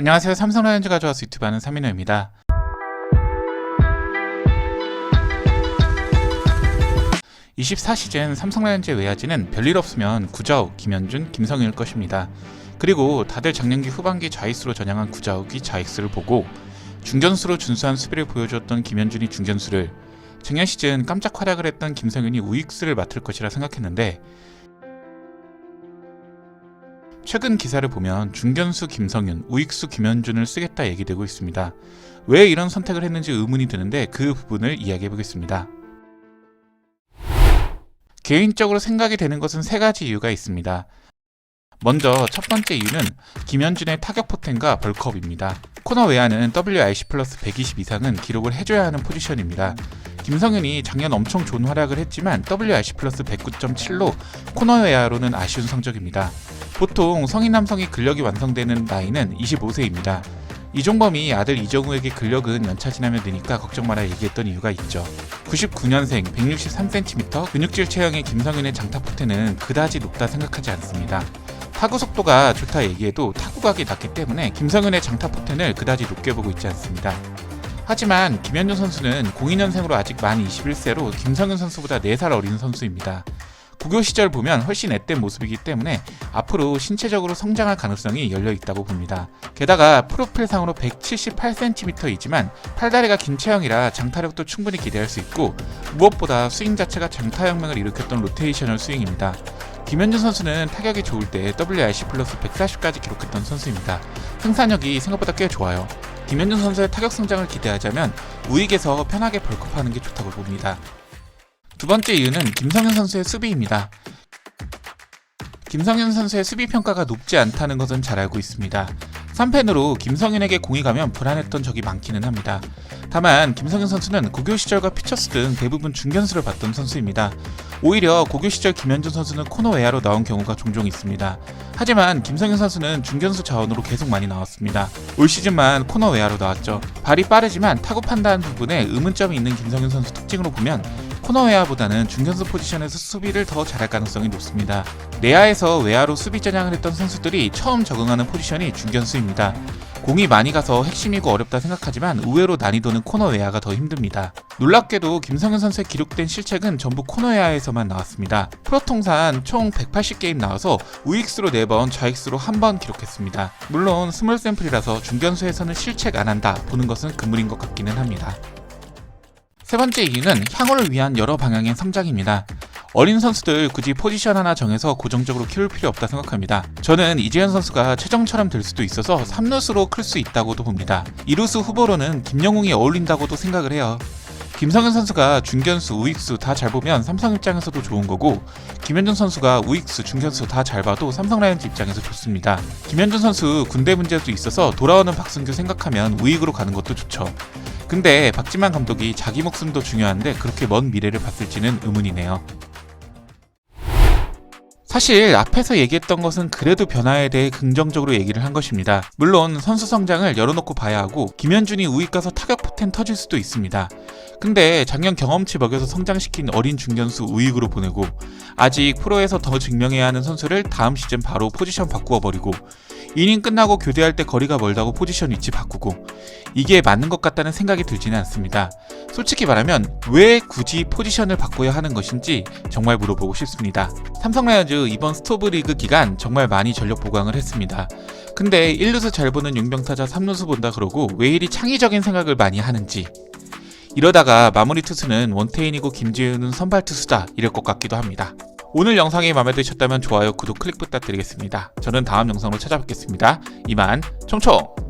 안녕하세요. 삼성 라이온즈 가져와서 유튜브 하는 삼인호입니다. (24시즌) 삼성 라이온즈의 외야지는 별일 없으면 구자욱, 김현준, 김성윤일 것입니다. 그리고 다들 작년기 후반기 좌익수로 전향한 구자욱이 좌익수를 보고 중견수로 준수한 수비를 보여주었던 김현준이 중견수를 작년 시즌 깜짝 활약을 했던 김성윤이 우익수를 맡을 것이라 생각했는데 최근 기사를 보면 중견수 김성윤, 우익수 김현준을 쓰겠다 얘기되고 있습니다. 왜 이런 선택을 했는지 의문이 드는데 그 부분을 이야기해 보겠습니다. 개인적으로 생각이 되는 것은 세 가지 이유가 있습니다. 먼저 첫 번째 이유는 김현준의 타격 포텐과 벌크업입니다. 코너 외야는 WRC 플러스 120 이상은 기록을 해줘야 하는 포지션입니다. 김성현이 작년 엄청 좋은 활약을 했지만 WRC 플러스 109.7로 코너 외야로는 아쉬운 성적입니다. 보통 성인 남성이 근력이 완성되는 나이는 25세입니다. 이종범이 아들 이정우에게 근력은 연차 지나면 느니까 걱정 마라 얘기했던 이유가 있죠. 99년생 163cm 근육질 체형의 김성윤의 장타 포텐은 그다지 높다 생각하지 않습니다. 타구 속도가 좋다 얘기해도 타구각이 낮기 때문에 김성윤의 장타 포텐을 그다지 높게 보고 있지 않습니다. 하지만 김현준 선수는 02년생으로 아직 만 21세로 김성윤 선수보다 4살 어린 선수입니다. 고교 시절 보면 훨씬 앳된 모습이기 때문에 앞으로 신체적으로 성장할 가능성이 열려 있다고 봅니다. 게다가 프로필상으로 178cm이지만 팔다리가 긴 체형이라 장타력도 충분히 기대할 수 있고 무엇보다 스윙 자체가 장타 혁명을 일으켰던 로테이셔널 스윙입니다. 김현준 선수는 타격이 좋을 때 WRC 플러스 140까지 기록했던 선수입니다. 생산력이 생각보다 꽤 좋아요. 김현준 선수의 타격 성장을 기대하자면 우익에서 편하게 벌크업하는 게 좋다고 봅니다. 두 번째 이유는 김성현 선수의 수비입니다. 김성현 선수의 수비 평가가 높지 않다는 것은 잘 알고 있습니다. 3펜으로 김성현에게 공이 가면 불안했던 적이 많기는 합니다. 다만 김성현 선수는 고교 시절과 피처스 등 대부분 중견수를 봤던 선수입니다. 오히려 고교 시절 김현준 선수는 코너 외야로 나온 경우가 종종 있습니다. 하지만 김성현 선수는 중견수 자원으로 계속 많이 나왔습니다. 올 시즌만 코너 외야로 나왔죠. 발이 빠르지만 타구 판단 부분에 의문점이 있는 김성현 선수 특징으로 보면 코너 외야보다는 중견수 포지션에서 수비를 더 잘할 가능성이 높습니다. 내야에서 외야로 수비 전향을 했던 선수들이 처음 적응하는 포지션이 중견수입니다. 공이 많이 가서 핵심이고 어렵다 생각하지만 의외로 난이도는 코너 외야가 더 힘듭니다. 놀랍게도 김성현 선수의 기록된 실책은 전부 코너 외야에서만 나왔습니다. 프로 통산 총 180게임 나와서 우익수로 4번, 좌익수로 1번 기록했습니다. 물론 스몰 샘플이라서 중견수에서는 실책 안 한다 보는 것은 금물인 것 같기는 합니다. 세 번째 이유는 향후를 위한 여러 방향의 성장입니다. 어린 선수들 굳이 포지션 하나 정해서 고정적으로 키울 필요 없다 생각합니다. 저는 이재현 선수가 최정처럼 될 수도 있어서 3루수로 클 수 있다고도 봅니다. 2루수 후보로는 김영웅이 어울린다고도 생각을 해요. 김성현 선수가 중견수, 우익수 다 잘 보면 삼성 입장에서도 좋은 거고 김현준 선수가 우익수, 중견수 다 잘 봐도 삼성 라이온즈 입장에서 좋습니다. 김현준 선수 군대 문제도 있어서 돌아오는 박승규 생각하면 우익으로 가는 것도 좋죠. 근데 박지만 감독이 자기 목숨도 중요한데 그렇게 먼 미래를 봤을지는 의문이네요. 사실 앞에서 얘기했던 것은 그래도 변화에 대해 긍정적으로 얘기를 한 것입니다. 물론 선수 성장을 열어놓고 봐야 하고 김현준이 우익 가서 타격 포텐 터질 수도 있습니다. 근데 작년 경험치 먹여서 성장시킨 어린 중견수 우익으로 보내고 아직 프로에서 더 증명해야 하는 선수를 다음 시즌 바로 포지션 바꾸어 버리고 이닝 끝나고 교대할 때 거리가 멀다고 포지션 위치 바꾸고 이게 맞는 것 같다는 생각이 들지는 않습니다. 솔직히 말하면 왜 굳이 포지션을 바꿔야 하는 것인지 정말 물어보고 싶습니다. 삼성 라이온즈 이번 스토브 리그 기간 정말 많이 전력 보강을 했습니다. 근데 1루수 잘 보는 용병타자 3루수 본다 그러고 왜 이리 창의적인 생각을 많이 하는지 이러다가 마무리 투수는 원태인이고 김지훈은 선발 투수다 이럴 것 같기도 합니다. 오늘 영상이 마음에 드셨다면 좋아요, 구독, 클릭 부탁드리겠습니다. 저는 다음 영상으로 찾아뵙겠습니다. 이만 총총!